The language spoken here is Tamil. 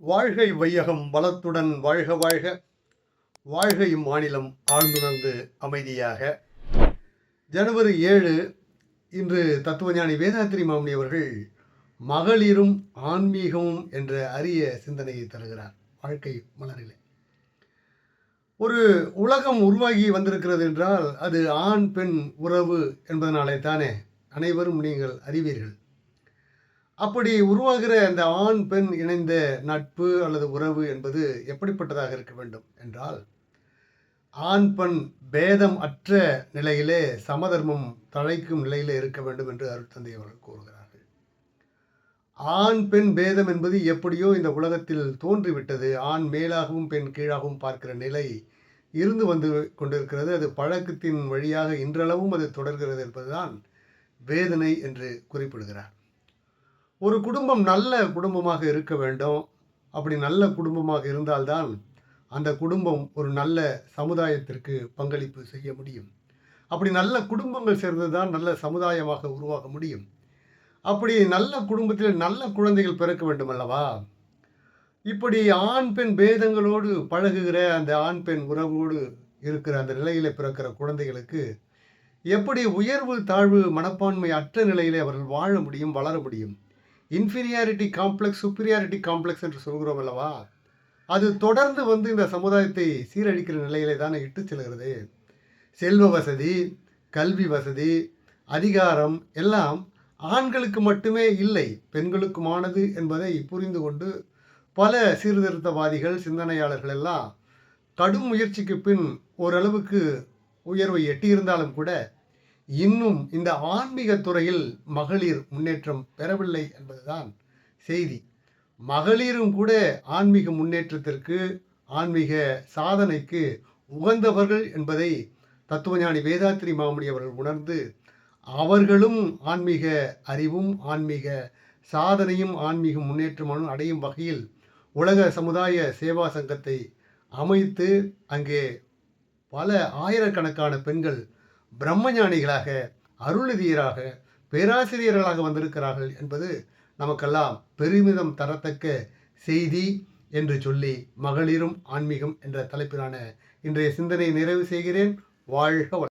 வாழ்கை வையகம் வளத்துடன் வாழ்க வாழ்க. வாழ்க இம்மாநிலம் ஆழ்ந்துணர்ந்து அமைதியாக. ஜனவரி ஏழு இன்று தத்துவஞானி வேதாத்திரி மாமணி அவர்கள் மகளிரும் ஆன்மீகமும் என்ற அரிய சிந்தனையை தருகிறார் வாழ்க்கை மலரிலே ஒரு உலகம் உருவாகி வந்திருக்கிறது என்றால் அது ஆண் பெண் உறவு என்பதனாலே தானே அனைவரும் நீங்கள் அறிவீர்கள். அப்படி உருவாகிற அந்த ஆண் பெண் இணைந்த நட்பு அல்லது உறவு என்பது எப்படிப்பட்டதாக இருக்க வேண்டும் என்றால் ஆண் பெண் பேதம் அற்ற நிலையிலே சமதர்மம் தழைக்கும் நிலையிலே இருக்க வேண்டும் என்று அருட்தந்தை அவர்கள் கூறுகிறார்கள். ஆண் பெண் பேதம் என்பது எப்படியோ இந்த உலகத்தில் தோன்றிவிட்டது. ஆண் மேலாகவும் பெண் கீழாகவும் பார்க்கிற நிலை இருந்து வந்து கொண்டிருக்கிறது. அது பழக்கத்தின் வழியாக இன்றளவும் அது தொடர்கிறது என்பதுதான் வேதனை என்று குறிப்பிடுகிறார். ஒரு குடும்பம் நல்ல குடும்பமாக இருக்க வேண்டும். அப்படி நல்ல குடும்பமாக இருந்தால்தான் அந்த குடும்பம் ஒரு நல்ல சமுதாயத்திற்கு பங்களிப்பு செய்ய முடியும். அப்படி நல்ல குடும்பங்கள் சேர்ந்து தான் நல்ல சமுதாயமாக உருவாக முடியும். அப்படி நல்ல குடும்பத்தில் நல்ல குழந்தைகள் பிறக்க வேண்டும் அல்லவா? இப்படி ஆண் பெண் பேதங்களோடு பழகுகிற அந்த ஆண் பெண் உறவோடு இருக்கிற அந்த நிலையில் பிறக்கிற குழந்தைகளுக்கு எப்படி உயர்வு தாழ்வு மனப்பான்மை அற்ற நிலையிலே அவர்கள் வாழ முடியும் வளர முடியும்? இன்ஃபீரியாரிட்டி காம்ப்ளெக்ஸ் சுப்பீரியாரிட்டி காம்ப்ளெக்ஸ் என்று சொல்கிறோம் அல்லவா? அது தொடர்ந்து வந்து இந்த சமுதாயத்தை சீரழிக்கிற நிலையிலே தானே இட்டு செல்கிறது. செல்வ வசதி கல்வி வசதி அதிகாரம் எல்லாம் ஆண்களுக்கு மட்டுமே இல்லை பெண்களுக்குமானது என்பதை புரிந்து கொண்டு பல சீர்திருத்தவாதிகள் சிந்தனையாளர்கள் எல்லாம் கடும் முயற்சிக்கு பின் ஓரளவுக்கு உயர்வை எட்டியிருந்தாலும் கூட இன்னும் இந்த ஆன்மீக துறையில் மகளிர் முன்னேற்றம் பெறவில்லை என்பதுதான் செய்தி. மகளிரும் கூட ஆன்மீக முன்னேற்றத்திற்கு ஆன்மீக சாதனைக்கு உகந்தவர்கள் என்பதை தத்துவஞானி வேதாத்திரி மாமுடி அவர்கள் உணர்ந்து அவர்களும் ஆன்மீக அறிவும் ஆன்மீக சாதனையும் ஆன்மீக முன்னேற்றமும் அடையும் வகையில் உலக சமுதாய சேவா சங்கத்தை அமைத்து அங்கே பல ஆயிரக்கணக்கான பெண்கள் பிரம்மஞானிகளாக அருள்நிதியராக பேராசிரியர்களாக வந்திருக்கிறார்கள் என்பது நமக்கெல்லாம் பெருமிதம் தரத்தக்க செய்தி என்று சொல்லி மகளிரும் ஆன்மீகம் என்ற தலைப்பிலான இன்றைய சிந்தனை நிறைவு செய்கிறேன். வாழ்க